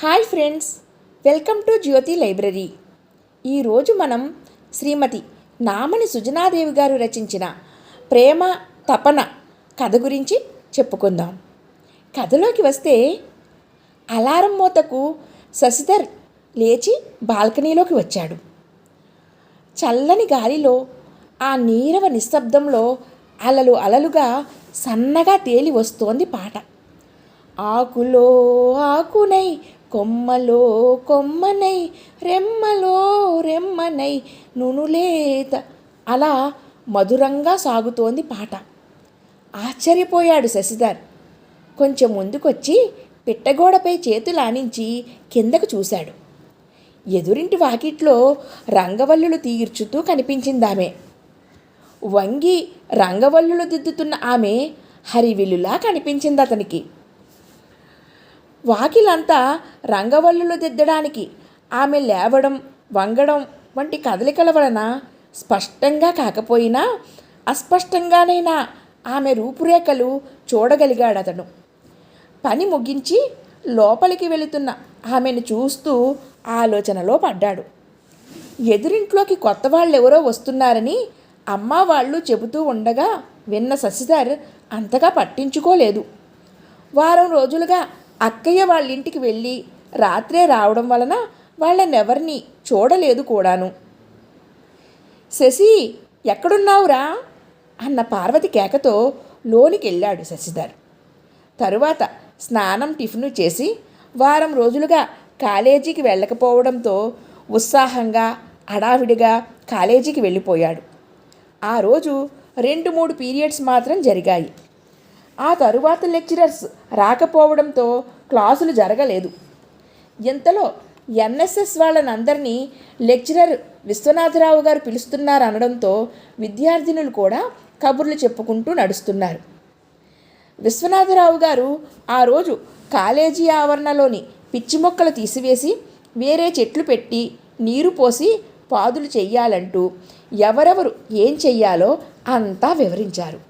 Hi friends welcome to Jyothi library. ఈరోజు మనం శ్రీమతి నామని సుజనాదేవి గారు రచించిన ప్రేమ తపన కథ గురించి చెప్పుకుందాం. కథలోకి వస్తే అలారం మూతకు శశిధర్ లేచి బాల్కనీలోకి వచ్చాడు. చల్లని గాలిలో ఆ నీరవ నిశ్శబ్దంలో అలలు అలలుగా సన్నగా తేలి వస్తోంది పాట. ఆకులో ఆకునై కొమ్మలో కొమ్మనై రెమ్మలో రెమ్మనై నునులేత. అలా మధురంగా సాగుతోంది పాట. ఆశ్చర్యపోయాడు శశిధర్. కొంచెం ముందుకొచ్చి పిట్టగోడపై చేతులు ఆనించి కిందకు చూశాడు. ఎదురింటి వాకిట్లో రంగవల్లులు తీర్చుతూ కనిపించిందామె. వంగి రంగవల్లులు దిద్దుతున్న ఆమె హరివిల్లులా కనిపించింది అతనికి వాకిలంతా రంగవల్లులు దిద్దడానికి. ఆమె లేవడం వంగడం వంటి కదలికల వలన స్పష్టంగా కాకపోయినా అస్పష్టంగానైనా ఆమె రూపురేఖలు చూడగలిగాడతను. పని ముగించి లోపలికి వెళుతున్న ఆమెను చూస్తూ ఆలోచనలో పడ్డాడు. ఎదురింట్లోకి కొత్త వాళ్ళెవరో వస్తున్నారని అమ్మ వాళ్ళు చెబుతూ ఉండగా విన్న శశిధర్ అంతగా పట్టించుకోలేదు. వారం రోజులుగా అక్కయ్య వాళ్ళ ఇంటికి వెళ్ళి రాత్రే రావడం వలన వాళ్ళనెవరిని చూడలేదు కూడాను. శశి ఎక్కడున్నావురా? అన్న పార్వతి కేకతో లోనికి వెళ్ళాడు శశిధర్. తరువాత స్నానం టిఫిన్ చేసి వారం రోజులుగా కాలేజీకి వెళ్ళకపోవడంతో ఉత్సాహంగా హడావిడిగా కాలేజీకి వెళ్ళిపోయాడు. ఆ రోజు రెండు మూడు పీరియడ్స్ మాత్రం జరిగాయి. ఆ తరువాత లెక్చరర్స్ రాకపోవడంతో క్లాసులు జరగలేదు. ఇంతలో ఎన్ఎస్ఎస్ వాళ్ళనందరినీ లెక్చరర్ విశ్వనాథరావు గారు పిలుస్తున్నారు అనడంతో విద్యార్థినులు కూడా కబుర్లు చెప్పుకుంటూ నడుస్తున్నారు. విశ్వనాథరావు గారు ఆ రోజు కాలేజీ ఆవరణలోని పిచ్చి మొక్కలు తీసివేసి వేరే చెట్లు పెట్టి నీరు పోసి పాదులు చెయ్యాలంటూ ఎవరెవరు ఏం చెయ్యాలో అంతా వివరించారు.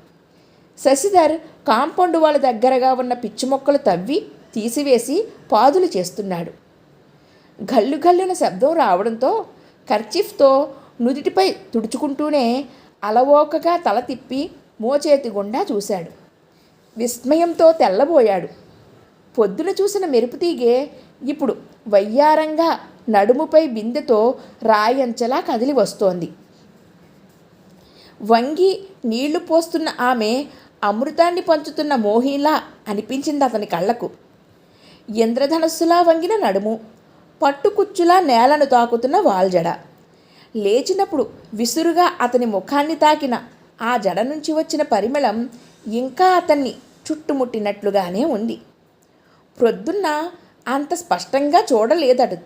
శశిధర్ కాంపౌండ్ వాళ్ళ దగ్గరగా ఉన్న పిచ్చి మొక్కలు తవ్వి తీసివేసి పాదులు చేస్తున్నాడు. గల్లు గల్లున శబ్దం రావడంతో కర్చీఫ్తో నుదిటిపై తుడుచుకుంటూనే అలవోకగా తల తిప్పి మోచేతి గుండా చూశాడు. విస్మయంతో తెల్లబోయాడు. పొద్దున చూసిన మెరుపు తీగే ఇప్పుడు వయ్యారంగా నడుముపై బిందెతో రాయంచలా కదిలి వస్తోంది. వంగి నీళ్ళు పోస్తున్న ఆమె అమృతాన్ని పంచుతున్న మోహిలా అనిపించింది అతని కళ్ళకు. ఇంద్రధనస్సులా వంగిన నడుము పట్టుకుచ్చులా నేలను తాకుతున్న వాల్జడ. లేచినప్పుడు విసురుగా అతని ముఖాన్ని తాకిన ఆ జడ నుంచి వచ్చిన పరిమళం ఇంకా అతన్ని చుట్టుముట్టినట్లుగానే ఉంది. ప్రొద్దున్న అంత స్పష్టంగా చూడలేదడు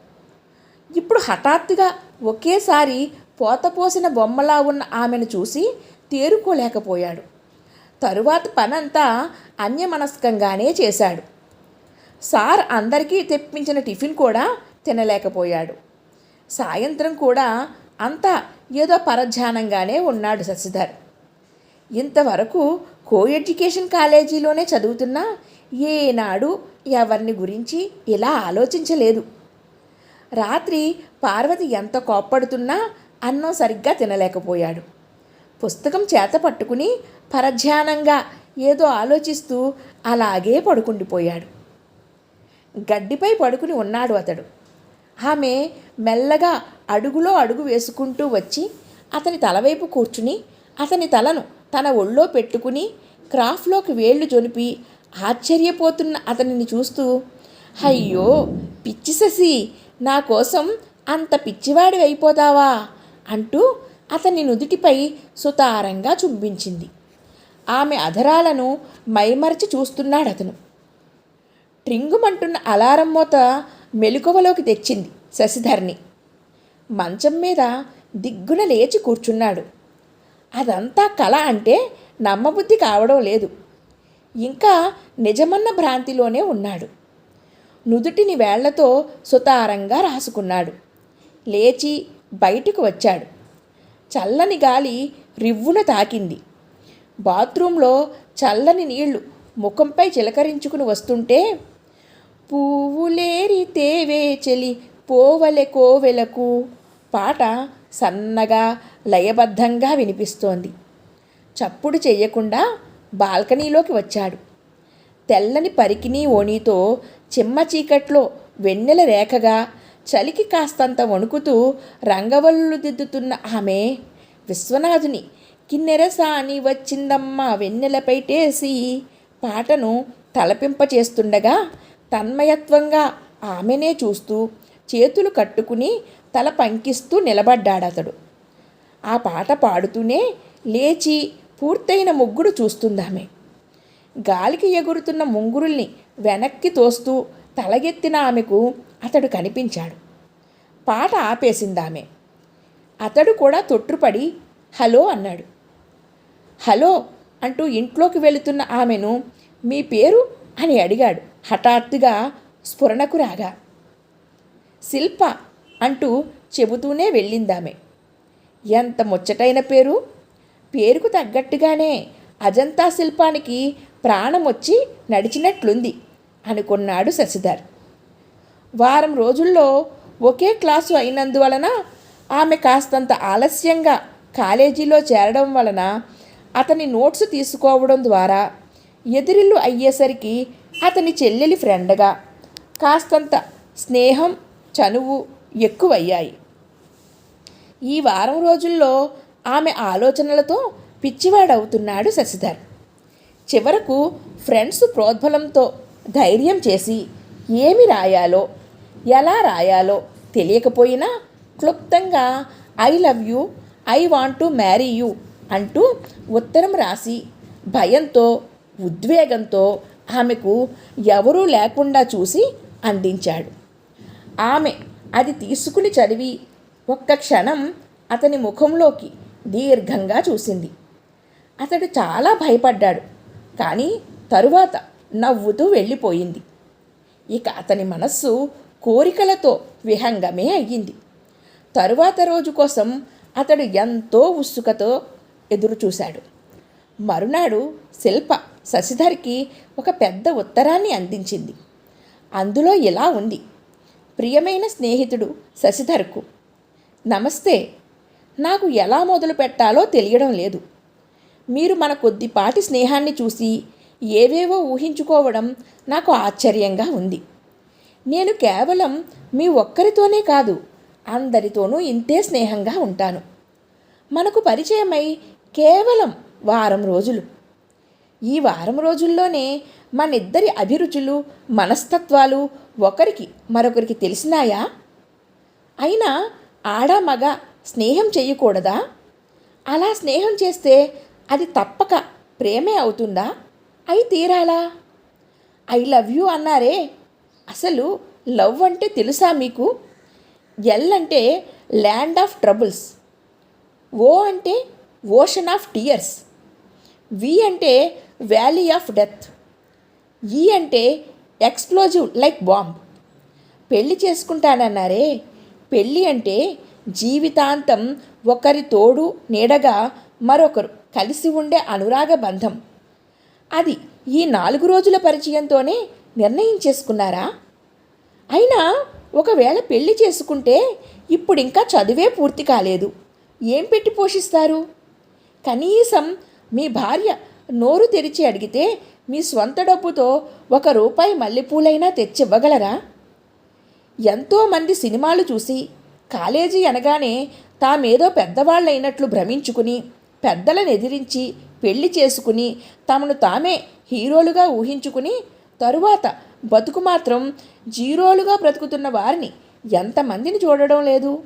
ఇప్పుడు హఠాత్తుగా ఒకేసారి పోతపోసిన బొమ్మలా ఉన్న ఆమెను చూసి తేరుకోలేకపోయాడు. తరువాత పనంతా అన్యమనస్కంగానే చేశాడు. సార్ అందరికీ తెప్పించిన టిఫిన్ కూడా తినలేకపోయాడు. సాయంత్రం కూడా అంతా ఏదో పరధ్యానంగానే ఉన్నాడు శశిధర్. ఇంతవరకు కో ఎడ్యుకేషన్ కాలేజీలోనే చదువుతున్నా ఏనాడు ఎవరిని గురించి ఇలా ఆలోచించలేదు. రాత్రి పార్వతి ఎంత కోప్పడుతున్నా అన్నం సరిగ్గా తినలేకపోయాడు. పుస్తకం చేత పట్టుకుని పరధ్యానంగా ఏదో ఆలోచిస్తూ అలాగే పడుకుండిపోయాడు. గడ్డిపై పడుకుని ఉన్నాడు అతడు. ఆమె మెల్లగా అడుగులో అడుగు వేసుకుంటూ వచ్చి అతని తలవైపు కూర్చుని అతని తలను తన ఒళ్ళో పెట్టుకుని క్రాఫ్లోకి వేళ్ళు జొనిపి ఆశ్చర్యపోతున్న అతనిని చూస్తూ అయ్యో పిచ్చి శశి నా కోసం అంత పిచ్చివాడి అయిపోతావా అంటూ అతని నుదుటిపై సుతారంగా చుంబించింది. ఆమె అధరాలను మైమరచి చూస్తున్నాడు అతను ట్రింగుమంటున్న అలారం మూత మెలకువలోకి తెచ్చింది శశిధర్ని. మంచం మీద దిగ్గున లేచి కూర్చున్నాడు. అదంతా కళ అంటే నమ్మబుద్ధి కావడం లేదు. ఇంకా నిజమన్న భ్రాంతిలోనే ఉన్నాడు. నుదుటిని వేళ్ళతో సుతారంగా రాసుకున్నాడు. లేచి బయటకు వచ్చాడు. చల్లని గాలి రివ్వున తాకింది. బాత్రూంలో చల్లని నీళ్ళు ముఖంపై చిలకరించుకుని వస్తుంటే పువ్వులేరి తేవే చెలి పోవలె కోవెలకు పాట సన్నగా లయబద్ధంగా వినిపిస్తోంది. చప్పుడు చెయ్యకుండా బాల్కనీలోకి వచ్చాడు. తెల్లని పరికిని ఓణితో చిమ్మ చీకట్లో వెన్నెల రేఖగా చలికి కాస్తంత వణుకుతూ రంగవల్లులు దిద్దుతున్న ఆమె విశ్వనాథుని కిన్నెరసాని వచ్చిందమ్మ వెన్నెలపైటేసి పాటను తలపింపచేస్తుండగా తన్మయత్వంగా ఆమెనే చూస్తూ చేతులు కట్టుకుని తల పంకిస్తూ నిలబడ్డాడతడు. ఆ పాట పాడుతూనే లేచి పూర్తయిన ముగ్గురు చూస్తుందామె. గాలికి ఎగురుతున్న ముంగురుల్ని వెనక్కి తోస్తూ తలగెత్తిన ఆమెకు అతడు కనిపించాడు. పాట ఆపేసిందామె. అతడు కూడా తొట్టుపడి హలో అన్నాడు. హలో అంటూ ఇంట్లోకి వెళుతున్న ఆమెను మీ పేరు? అని అడిగాడు. హఠాత్తుగా స్ఫురణకు రాగా శిల్ప అంటూ చెబుతూనే వెళ్ళిందామె. ఎంత ముచ్చటైన పేరు? పేరుకు తగ్గట్టుగానే అజంతా శిల్పానికి ప్రాణం వచ్చి నడిచినట్లుంది. అనుకున్నాడు శశిధర్. వారం రోజుల్లో ఒకే క్లాసు అయినందువలన ఆమె కాస్తంత ఆలస్యంగా కాలేజీలో చేరడం వలన అతని నోట్స్ తీసుకోవడం ద్వారా ఎదిరిల్లు అయ్యేసరికి అతని చెల్లెలి ఫ్రెండ్గా కాస్తంత స్నేహం చనువు ఎక్కువయ్యాయి. ఈ వారం రోజుల్లో ఆమె ఆలోచనలతో పిచ్చివాడవుతున్నాడు శశిధర్. చివరకు ఫ్రెండ్స్ ప్రోద్బలంతో ధైర్యం చేసి ఏమి రాయాలో ఎలా రాయాలో తెలియకపోయినా క్లుప్తంగా I love you I want to marry you అంటూ ఉత్తరం రాసి భయంతో ఉద్వేగంతో ఆమెకు ఎవరూ లేకుండా చూసి అందించాడు. ఆమె అది తీసుకుని చదివి ఒక్క క్షణం అతని ముఖంలోకి దీర్ఘంగా చూసింది. అతడు చాలా భయపడ్డాడు. కానీ తరువాత నవ్వుతూ వెళ్ళిపోయింది. ఇక అతని మనస్సు కోరికలతో విహంగమే అయ్యింది. తరువాత రోజు కోసం అతడు ఎంతో ఉత్సుకతో ఎదురుచూశాడు. మరునాడు శిల్ప శశిధర్కి ఒక పెద్ద ఉత్తరాన్ని అందించింది. అందులో ఇలా ఉంది. ప్రియమైన స్నేహితుడు శశిధర్కు నమస్తే. నాకు ఎలా మొదలు పెట్టాలో తెలియడం లేదు. మీరు మన కొద్దిపాటి స్నేహాన్ని చూసి ఏవేవో ఊహించుకోవడం నాకు ఆశ్చర్యంగా ఉంది. నేను కేవలం మీ ఒక్కరితోనే కాదు అందరితోనూ ఇంతే స్నేహంగా ఉంటాను. మనకు పరిచయమై కేవలం వారం రోజులు. ఈ వారం రోజుల్లోనే మనిద్దరి అభిరుచులు మనస్తత్వాలు ఒకరికి మరొకరికి తెలిసినాయా? అయినా ఆడ మగ స్నేహం చేయకూడదా? అలా స్నేహం చేస్తే అది తప్పక ప్రేమే అవుతుందా? అయి తీరాలా? ఐ లవ్ యూ అన్నారే. అసలు లవ్ అంటే తెలుసా మీకు? ఎల్ అంటే ల్యాండ్ ఆఫ్ ట్రబుల్స్. ఓ అంటే ఓషన్ ఆఫ్ టీయర్స్. వి అంటే వ్యాలీ ఆఫ్ డెత్. ఈ అంటే ఎక్స్ప్లోజివ్ లైక్ బాంబ్. పెళ్ళి చేసుకుంటానన్నారే. పెళ్ళి అంటే జీవితాంతం ఒకరి తోడు నీడగా మరొకరు కలిసి ఉండే అనురాగ బంధం. అది ఈ నాలుగు రోజుల పరిచయంతోనే నిర్ణయం చేసుకున్నారా? అయినా ఒకవేళ పెళ్ళి చేసుకుంటే ఇప్పుడు ఇంకా చదువే పూర్తి కాలేదు. ఏం పెట్టి పోషిస్తారు? కనీసం మీ భార్య నోరు తెరిచి అడిగితే మీ స్వంత డబ్బుతో ఒక రూపాయి మల్లెపూలైనా తెచ్చివ్వగలరా? ఎంతోమంది సినిమాలు చూసి కాలేజీ అనగానే తామేదో పెద్దవాళ్ళైనట్లు భ్రమించుకుని పెద్దలను ఎదిరించి పెళ్ళి చేసుకుని తమను తామే హీరోలుగా ఊహించుకుని తరువాత బతుకు మాత్రం జీరోలుగా బ్రతుకుతున్న వారిని ఎంతమందిని చూడడం లేదు?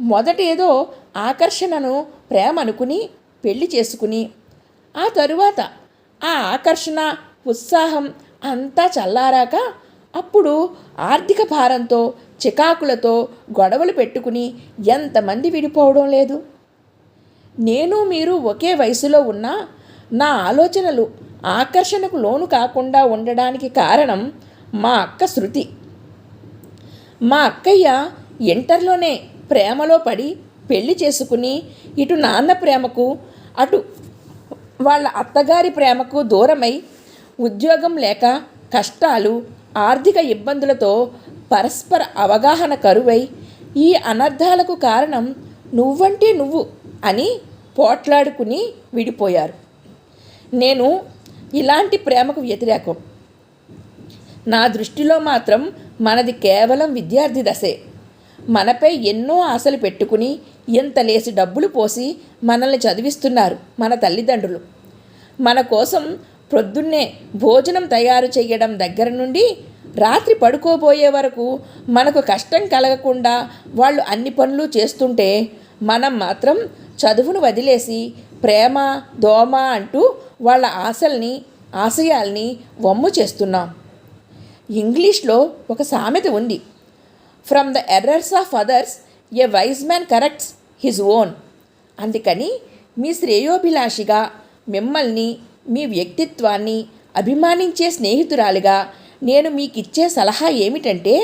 మొదట ఏదో ఆకర్షణను ప్రేమ అనుకుని పెళ్ళి చేసుకుని ఆ తరువాత ఆ ఆకర్షణ ఉత్సాహం అంతా చల్లారాక అప్పుడు ఆర్థిక భారంతో చికాకులతో గొడవలు పెట్టుకుని ఎంతమంది విడిపోవడం లేదు? నేను మీరు ఒకే వయసులో ఉన్నా నా ఆలోచనలు ఆకర్షణకు లోను కాకుండా ఉండడానికి కారణం మా అక్క శృతి. మా అక్కయ్య ఇంటర్లోనే ప్రేమలో పడి పెళ్ళి చేసుకుని ఇటు నాన్న ప్రేమకు అటు వాళ్ళ అత్తగారి ప్రేమకు దూరమై ఉద్యోగం లేక కష్టాలు ఆర్థిక ఇబ్బందులతో పరస్పర అవగాహన కరువై ఈ అనర్థాలకు కారణం నువ్వంటే నువ్వు అని పోట్లాడుకుని విడిపోయారు. నేను ఇలాంటి ప్రేమకు వ్యతిరేకం. నా దృష్టిలో మాత్రం మనది కేవలం విద్యార్థి దశే. మనపై ఎన్నో ఆశలు పెట్టుకుని ఎంత లేసి డబ్బులు పోసి మనల్ని చదివిస్తున్నారు మన తల్లిదండ్రులు. మన కోసం ప్రొద్దున్నే భోజనం తయారు చేయడం దగ్గర నుండి రాత్రి పడుకోబోయే వరకు మనకు కష్టం కలగకుండా వాళ్ళు అన్ని పనులు చేస్తుంటే మనం మాత్రం చదువును వదిలేసి ప్రేమ దోమ అంటూ వాళ్ళ ఆశల్ని ఆశయాల్ని వమ్ము చేస్తున్నాం. ఇంగ్లీష్లో ఒక సామెత ఉంది. From the errors of others a wise man corrects his own అందుకని మీ శ్రేయోభిలాషిగా మిమ్మల్ని మీ వ్యక్తిత్వాన్ని అభిమానించే స్నేహితురాలిగా నేను మీకు ఇచ్చే సలహా ఏమిటంటే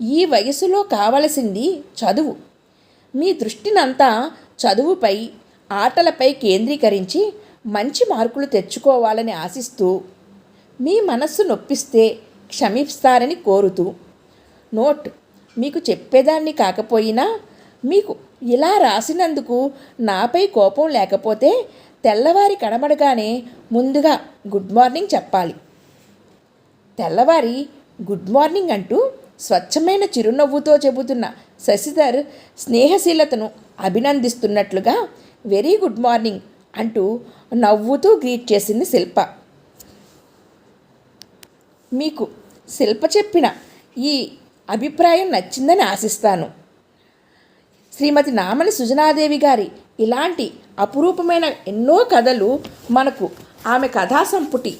ఈ వయసులో కావలసింది చదువు. మీ దృష్టినంతా చదువుపై ఆటలపై కేంద్రీకరించి మంచి మార్కులు తెచ్చుకోవాలని ఆశిస్తూ మీ మనస్సు నొప్పిస్తే క్షమిస్తారని కోరుతూ నోట్ మీకు చెప్పేదాన్ని కాకపోయినా మీకు ఇలా రాసినందుకు నాపై కోపం లేకపోతే తెల్లవారి కనబడగానే ముందుగా గుడ్ మార్నింగ్ చెప్పాలి. తెల్లవారి గుడ్ మార్నింగ్ అంటూ స్వచ్ఛమైన చిరునవ్వుతో చెబుతున్న శశిధర్ స్నేహశీలతను అభినందిస్తున్నట్లుగా వెరీ గుడ్ మార్నింగ్ అంటూ నవ్వుతూ గ్రీట్ చేసింది శిల్ప. మీకు శిల్ప చెప్పిన ఈ అభిప్రాయం నచ్చిందని ఆశిస్తాను. శ్రీమతి నామని సుజనాదేవి గారి ఇలాంటి అపురూపమైన ఎన్నో కథలు మనకు ఆమె కథా సంపుటి.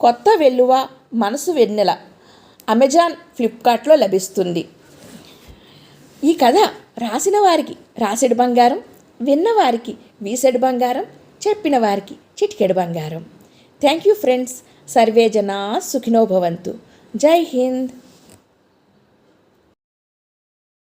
కొత్త వెల్లువ మనసు వెన్నెల. అమెజాన్ ఫ్లిప్కార్ట్లో లభిస్తుంది. ఈ కథ రాసిన వారికి రాసెడు బంగారం విన్నవారికి వీసెడు బంగారం చెప్పిన వారికి చిటికెడు బంగారం. Thank you friends. సర్వే జనా సుఖినోభవంతు జై హింద్.